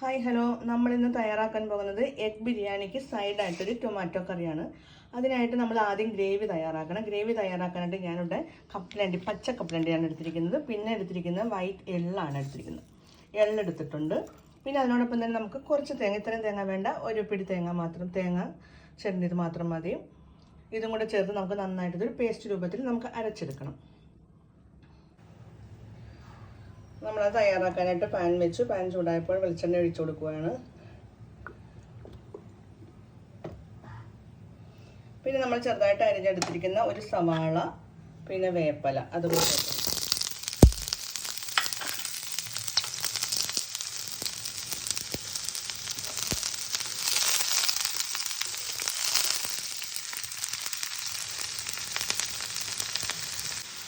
Hi hello. നമ്മൾ ഇന്ന് തയ്യാറാക്കാൻ പോകുന്നത് എഗ് ബിരിയാണിക്ക് സൈഡായിട്ടൊരു ടൊമാറ്റോ കറിയാണ്. അതിനായിട്ട് നമ്മൾ ആദ്യം ഗ്രേവി തയ്യാറാക്കണം. ഗ്രേവി തയ്യാറാക്കാനായിട്ട് ഞാനിവിടെ കപ്പലണ്ടി പച്ച കപ്പലണ്ടിയാണ് എടുത്തിരിക്കുന്നത്. പിന്നെ എടുത്തിരിക്കുന്നത് വൈറ്റ് എള്ളാണ് എടുത്തിരിക്കുന്നത്. എള്ളെടുത്തിട്ടുണ്ട് പിന്നെ അതിനോടൊപ്പം തന്നെ നമുക്ക് കുറച്ച് തേങ്ങ ഇത്രയും തേങ്ങ വേണ്ട. ഒരു പിടി തേങ്ങ മാത്രം തേങ്ങ ചെറിയത് മാത്രം മതി. ഇതും കൂടെ ചേർത്ത് നമുക്ക് നന്നായിട്ടൊരു പേസ്റ്റ് രൂപത്തിൽ നമുക്ക് അരച്ചെടുക്കണം. നമ്മളത് തയ്യാറാക്കാനായിട്ട് പാൻ വെച്ചു. പാൻ ചൂടായപ്പോൾ വെളിച്ചെണ്ണ ഒഴിച്ചു കൊടുക്കുകയാണ് പിന്നെ നമ്മൾ ചെറുതായിട്ട് അരിഞ്ഞെടുത്തിരിക്കുന്ന ഒരു സവാള പിന്നെ വേപ്പല. അതുപോലെ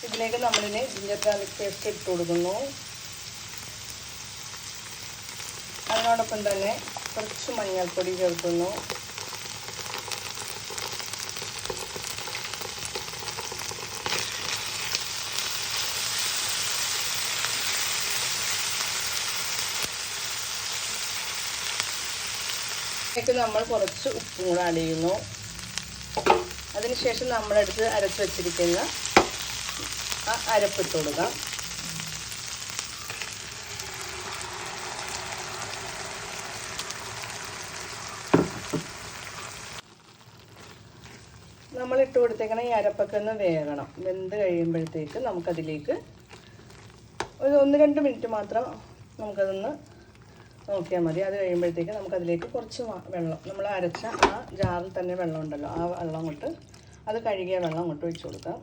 ഇതിലേക്ക് നമ്മളിനി ജിഞ്ചർ ഗാർലിക് പേസ്റ്റ് ഇട്ട് കൊടുക്കുന്നു. അതിനോടൊപ്പം തന്നെ കുറച്ച് മഞ്ഞൾപ്പൊടി ചേർക്കുന്നു. നമ്മൾ കുറച്ച് ഉപ്പും കൂടെ ആഡ് ചെയ്യുന്നു. അതിനുശേഷം നമ്മളെടുത്ത് അരച്ച് വെച്ചിരിക്കുന്ന ആ അരപ്പിട്ട് കൊടുക്കാം. ഇട്ട് കൊടുത്തേക്കണ ഈ അരപ്പൊക്കെ വേകണം. വെന്ത് കഴിയുമ്പോഴത്തേക്ക് നമുക്കതിലേക്ക് ഒരു ഒന്ന് രണ്ട് മിനിറ്റ് മാത്രം നമുക്കതൊന്ന് നോക്കിയാൽ മതി. അത് കഴിയുമ്പോഴത്തേക്ക് നമുക്കതിലേക്ക് കുറച്ച് വെള്ളം. നമ്മൾ അരച്ച ആ ജാറിൽ തന്നെ വെള്ളം ഉണ്ടല്ലോ ആ വെള്ളം കൊണ്ട് അത് കഴുകിയ വെള്ളം അങ്ങോട്ട് ഒഴിച്ച് കൊടുക്കാം.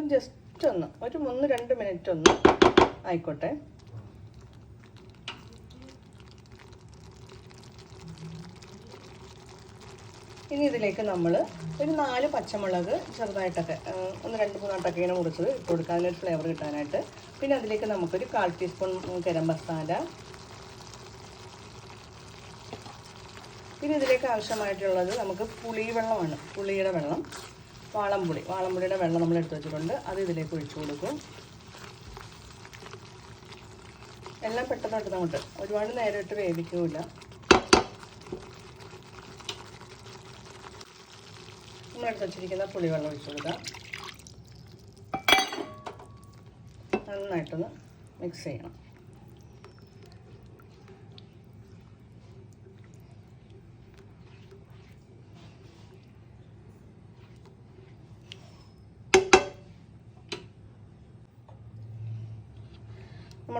ഇത് ജസ്റ്റ് ഒന്ന്. ഒരു ഒന്ന് രണ്ട് മിനിറ്റ് ഒന്ന് ആയിക്കോട്ടെ. ഇനി ഇതിലേക്ക് നമ്മൾ ഒരു നാല് പച്ചമുളക് ചെറുതായിട്ടൊക്കെ ഒന്ന് രണ്ട് മൂന്നാട്ടൊക്കെ ഇങ്ങനെ മുറിച്ചത് ഇട്ട് കൊടുക്കുക അതിനൊരു ഫ്ലേവർ കിട്ടാനായിട്ട്. പിന്നെ അതിലേക്ക് നമുക്കൊരു കാൽ ടീസ്പൂൺ ഗരം മസാല. പിന്നെ ഇതിലേക്ക് ആവശ്യമായിട്ടുള്ളത് നമുക്ക് പുളിവെള്ളമാണ്. പുളിയുടെ വെള്ളം. വാളംപുളി. വാളംപുളിയുടെ വെള്ളം നമ്മൾ എടുത്ത് വെച്ചിട്ടുണ്ട്. അത് ഇതിലേക്ക് ഒഴിച്ചു കൊടുക്കും. എല്ലാം പെട്ടെന്ന് പെട്ടെന്ന് അങ്ങോട്ട്. ഒരുപാട് നേരം ഇട്ട് വേവിക്കില്ല നമ്മൾ എടുത്ത് വെച്ചിരിക്കുന്ന പുളിവെള്ളം ഒഴിച്ചു കൊടുക്കാം. നന്നായിട്ടൊന്ന് മിക്സ് ചെയ്യണം.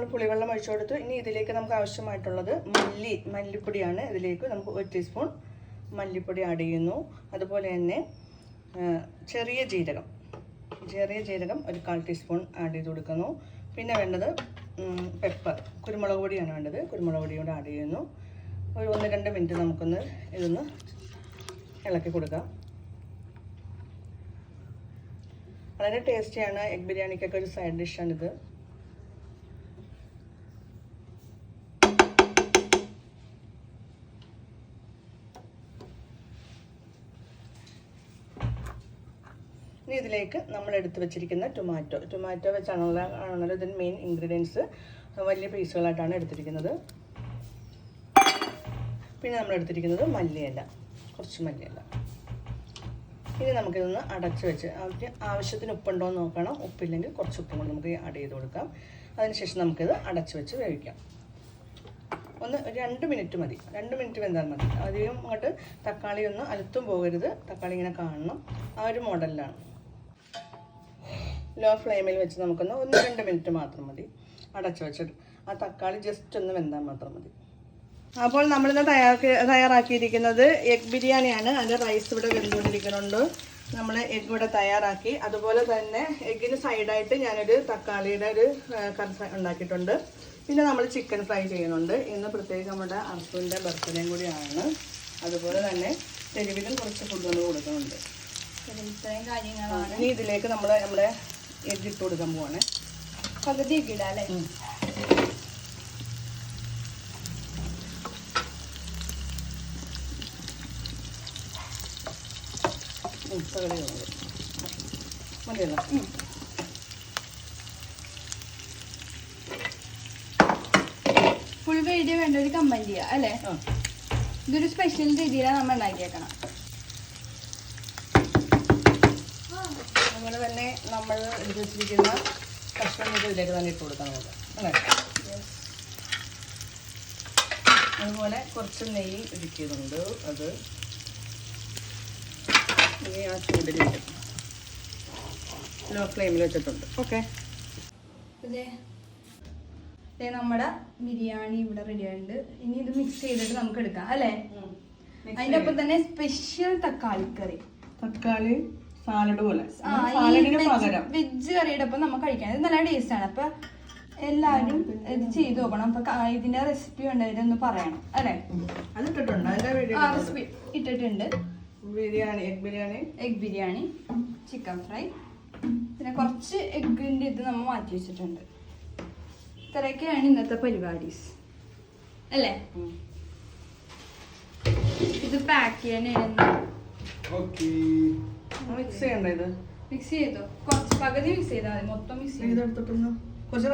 നമ്മൾ പുളിവെള്ളം ഒഴിച്ചു കൊടുത്തു. ഇനി ഇതിലേക്ക് നമുക്ക് ആവശ്യമായിട്ടുള്ളത് മല്ലി മല്ലിപ്പൊടിയാണ് ഇതിലേക്ക് നമുക്ക് ഒരു ടീസ്പൂൺ മല്ലിപ്പൊടി ആഡ് ചെയ്യുന്നു. അതുപോലെ തന്നെ ചെറിയ ജീരകം. ചെറിയ ജീരകം ഒരു കാൽ ടീസ്പൂൺ ആഡ് ചെയ്ത് കൊടുക്കുന്നു. പിന്നെ വേണ്ടത് പെപ്പർ കുരുമുളക് പൊടിയാണ് വേണ്ടത്. കുരുമുളക് പൊടി കൂടെ ആഡ് ചെയ്യുന്നു. ഒരു ഒന്ന് രണ്ട് മിനിറ്റ് നമുക്കൊന്ന് ഇതൊന്ന് ഇളക്കി കൊടുക്കാം. വളരെ ടേസ്റ്റിയാണ് എഗ് ബിരിയാണിക്കൊക്കെ ഒരു സൈഡ് ഡിഷാണിത് ഇനി ഇതിലേക്ക് നമ്മൾ എടുത്തു വെച്ചിരിക്കുന്ന ടൊമാറ്റോ ടൊമാറ്റോ വെച്ചാണല്ലോ ആണല്ലോ ഇതിന് മെയിൻ ഇൻഗ്രീഡിയൻസ് വലിയ പീസുകളായിട്ടാണ് എടുത്തിരിക്കുന്നത്. പിന്നെ നമ്മൾ എടുത്തിരിക്കുന്നത് മല്ലിയില. കുറച്ച് മല്ലിയില. ഇനി നമുക്കിതൊന്ന് അടച്ച് വെച്ച് അവർക്ക് ആവശ്യത്തിന് ഉപ്പുണ്ടോ എന്ന് നോക്കണം. ഉപ്പില്ലെങ്കിൽ കുറച്ച് ഉപ്പും കൂടി നമുക്ക് ആഡ് ചെയ്ത് കൊടുക്കാം. അതിനുശേഷം നമുക്കിത് അടച്ച് വെച്ച് വേവിക്കാം. ഒന്ന് രണ്ട് മിനിറ്റ് മതി. രണ്ട് മിനിറ്റ് വെന്താൽ മതി. അധികം അങ്ങോട്ട് തക്കാളി ഒന്ന് അലുത്തും പോകരുത്. തക്കാളി ഇങ്ങനെ കാണണം. ആ ഒരു മോഡലിലാണ് ലോ ഫ്ലെയിമിൽ വെച്ച് നമുക്കൊന്ന് ഒന്ന് രണ്ട് മിനിറ്റ് മാത്രം മതി. അടച്ചു വെച്ചിട്ട്. ആ തക്കാളി ജസ്റ്റ് ഒന്ന് വെന്താൽ മാത്രം മതി. അപ്പോൾ നമ്മളിന്ന് തയ്യാറാക്കി തയ്യാറാക്കിയിരിക്കുന്നത് എഗ് ബിരിയാണിയാണ്. അതിന്റെ റൈസ് ഇവിടെ വെന്തുകൊണ്ടിരിക്കുന്നുണ്ട്. നമ്മൾ എഗ് ഇവിടെ തയ്യാറാക്കി. അതുപോലെ തന്നെ എഗ്ഗിന് സൈഡായിട്ട് ഞാനൊരു തക്കാളിയുടെ ഒരു കറി ഉണ്ടാക്കിയിട്ടുണ്ട്. പിന്നെ നമ്മൾ ചിക്കൻ ഫ്രൈ ചെയ്യുന്നുണ്ട്. ഇന്ന് പ്രത്യേകം നമ്മുടെ അർസുവിന്റെ ബർത്ത്ഡേയും കൂടിയാണ്. അതുപോലെ തന്നെ തെരുവിലും കുറച്ച് ഫുഡുകൾ കൊടുക്കുന്നുണ്ട്. ഇത്രയും കാര്യങ്ങളാണ്. ഇനി ഇതിലേക്ക് നമ്മൾ നമ്മുടെ എഗ്ഗിട്ട് കൊടുക്കാൻ പോവാണ്. പകുതി ഇടാല്ലേ അല്ലേ? പകുതി മതിയല്ലോ ഫുൾ വീഡിയോ വേണ്ട ഒരു കമന്റ് അല്ലേ? ഇതൊരു സ്പെഷ്യൽ രീതിയിലാണ് നമ്മൾ ഉണ്ടാക്കിയേക്കണം അതുപോലെ തന്നെ നമ്മൾ എടുത്ത് വെച്ചിരിക്കുന്ന കഷ്ണം ഇത് ഇതിലേക്ക് തന്നെ ഇട്ട് കൊടുക്കാം നമുക്ക്. അല്ലേ? അതുപോലെ കുറച്ച് നെയ്യ് ഇരിക്കുന്നുണ്ട് അത് ഇനി ആ ചൂടിലിട്ട് ലോ ഫ്ലെയിമിൽ വെച്ചിട്ടുണ്ട്. ഓക്കെ ഇതേ. നമ്മുടെ ബിരിയാണി ഇവിടെ റെഡി ആയിട്ടുണ്ട്. ഇനി ഇത് മിക്സ് ചെയ്തിട്ട് നമുക്ക് എടുക്കാം. അല്ലേ? അതിന്റെ ഒപ്പം തന്നെ സ്പെഷ്യൽ തക്കാളി കറി തക്കാളി സാലഡ് പോലെ. സാലഡിന് പകരം. വെജ് കറിയുടെ ഒപ്പം നമുക്ക് കഴിക്കാം. ഇത് നല്ല ടേസ്റ്റ് ആണ്. അപ്പൊ എല്ലാരും ഇത് ചെയ്ത് നോക്കണം. അപ്പൊ ഇതിന്റെ റെസിപ്പി ഉണ്ടായിട്ട് ഒന്ന് പറയണം. അല്ലേ? അത് ഇട്ടിട്ടുണ്ട്. അതിന്റെ വീഡിയോ റെസിപ്പി ഇട്ടിട്ടുണ്ട്. Biryani egg biryani. Egg biryani chicken fry പിന്നെ കുറച്ച് എഗ്ഗിന്റെ ഇത് നമ്മൾ മാറ്റി വെച്ചിട്ടുണ്ട്. ഇത്രയൊക്കെയാണ് ഇന്നത്തെ പരിപാടീസ്. അല്ലേ? ഇത് പാക്ക് ചെയ്യാനായിരുന്നു. മിക്സ് ചെയ്യണ്ട ഇത്? മിക്സ് ചെയ്തോ. കുറച്ച് പകുതി മിക്സ് ചെയ്താൽ മതി. മൊത്തം മിക്സ് ചെയ്തെടുത്തിട്ടൊന്ന് കുറച്ച്